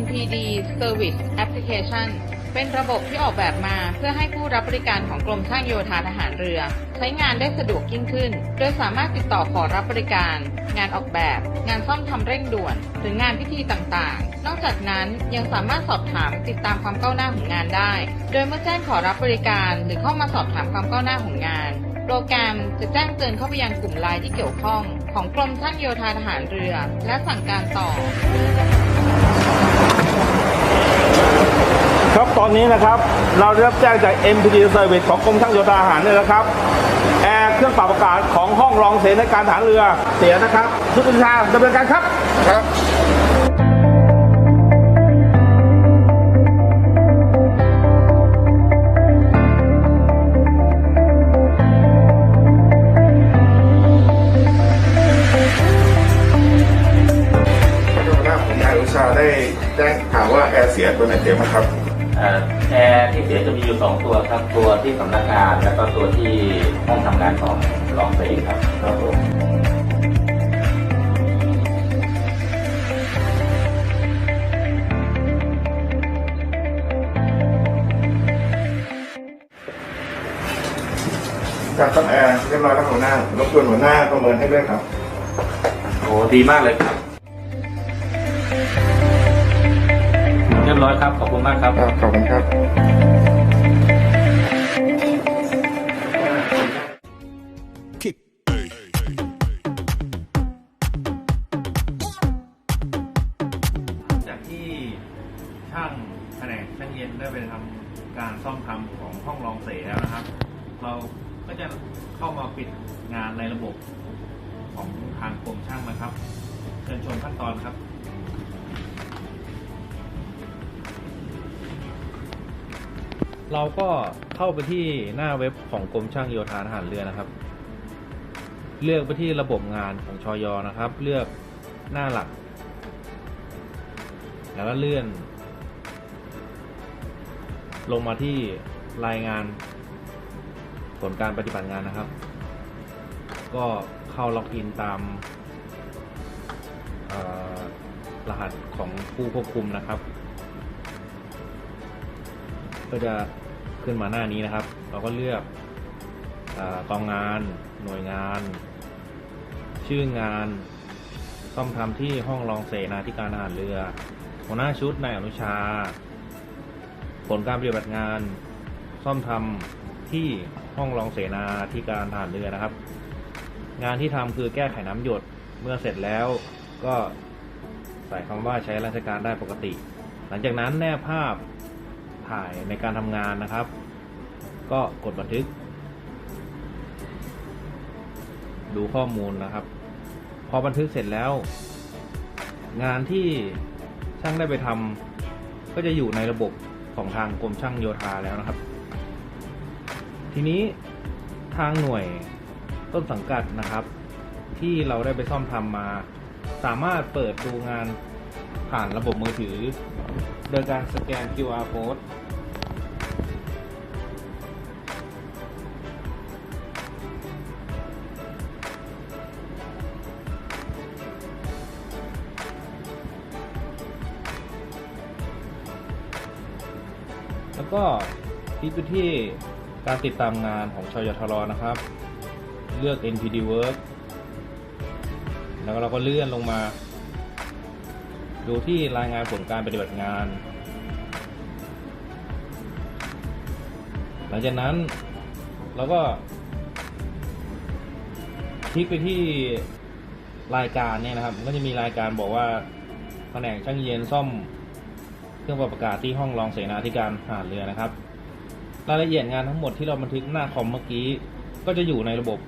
NPD Service Application เป็นระบบที่ออกแบบมาเพื่อให้ผู้รับบริการของกรมช่างโยธาทหารเรือ ใช้งานได้สะดวกยิ่งขึ้น โดยสามารถติดต่อขอรับบริการ งานออกแบบ งานซ่อมทำเร่งด่วน หรืองานพิธีต่างๆ นอกจากนั้นยังสามารถสอบถามติดตามความก้าวหน้าของงานได้ โดยเมื่อแจ้งขอรับบริการ หรือเข้ามาสอบถามความก้าวหน้าของงานโปรแกรมจะแจ้งเตือนเข้าไปยังกลุ่มไลน์ที่เกี่ยวข้อง ของกรมช่างโยธาทหารเรือ และสั่งการต่อ ครับต อนนี้นะครับเราได้รับแจ้งจาก MPD Service ของกรมช่างโยธาทหารเนี่ยนะครับแอร์เครื่องปรับอากาศของห้องรองเสนาธิการฐานเรือเสียนะครับชุดบัญชาดำเนินการครับครับขอโทษนะครับผมนายอนุชาได้แจ้งข่าวว่าแอร์เสียตัวไหนเสียมั้งครับเอ่อ แอร์ที่เสียจะมีอยู่สองตัวครับตัวที่สำนักงาน แล้วก็ตัวที่ห้องทำงานของรองเสกครับครับผมการซ่อมแอร์เรียบร้อยแล้วหัวหน้ารบกวนหัวหน้าประเมินให้ด้วยครับโอ้ดีมากเลยครับ ยบร้อยครับ ขอบคุณมากครับครับ ขอบคุณครับ จากที่ช่างแผนกช่างเย็นได้ไปทำการซ่อมทำของห้องรองเสแล้วนะครับ เราก็จะเข้ามาปิดงานในระบบของทางกรมช่างนะครับ เชิญชมขั้นตอนครับ เราก็เข้าไปที่หน้าเว็บของกรมช่างโยธาทหารเรือนะครับ เลือกไปที่ระบบงานของชอยอนะครับ เลือกหน้าหลัก แล้วก็เลื่อน ลงมาที่รายงานผลการปฏิบัติงานนะครับ ก็เข้าล็อกอินตามรหัสของผู้ควบคุมนะครับ ก็จะขึ้นมาหน้านี้นะครับ เราก็เลือกกองงานหน่วยงาน ชื่องานซ่อมทำที่ห้องรองเสนาธิการทหารเรือ หัวหน้าชุดนายอนุชา ผลการปฏิบัติงานซ่อมทำที่ห้องรองเสนาธิการทหารเรือนะครับ งานที่ทำคือแก้ไขน้ำหยดเมื่อเสร็จแล้วก็ใส่คำว่าใช้ราชการได้ปกติ หลังจากนั้นแนบภาพ ถ่ายในการทำงานนะครับ ก็กดบันทึก ดูข้อมูลนะครับ พอบันทึกเสร็จแล้ว งานที่ช่างได้ไปทำก็จะอยู่ในระบบของทางกรมช่างโยธาแล้วนะครับ ทีนี้ทางหน่วยต้นสังกัดนะครับ ที่เราได้ไปซ่อมทำมา สามารถเปิดดูงาน ผ่านระบบมือถือ โดยการสแกน QR code แล้วก็คลิกไปที่การติดตามงานของชยทรนะครับ เลือก NPD Work แล้วเราก็เลื่อนลงมา ดูที่รายงานผลการปฏิบัติงาน หลังจากนั้นเราก็ คลิกไปที่รายการเนี่ยนะครับ ก็จะมีรายการบอกว่าแผนกช่างเย็นซ่อมเครื่องปรับอากาศที่ห้องรองเสนาธิการหาเรือนะครับ รายละเอียดงานทั้งหมดที่เราบันทึกหน้าคอมเมื่อกี้ ก็จะอยู่ในระบบ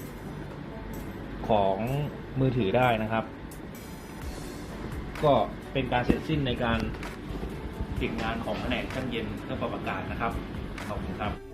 ของมือถือได้นะครับ ก็เป็นการเสร็จสิ้นในการปิดงานของแผนกช่างเย็นเครื่องปรับอากาศนะครับ ขอบคุณครับ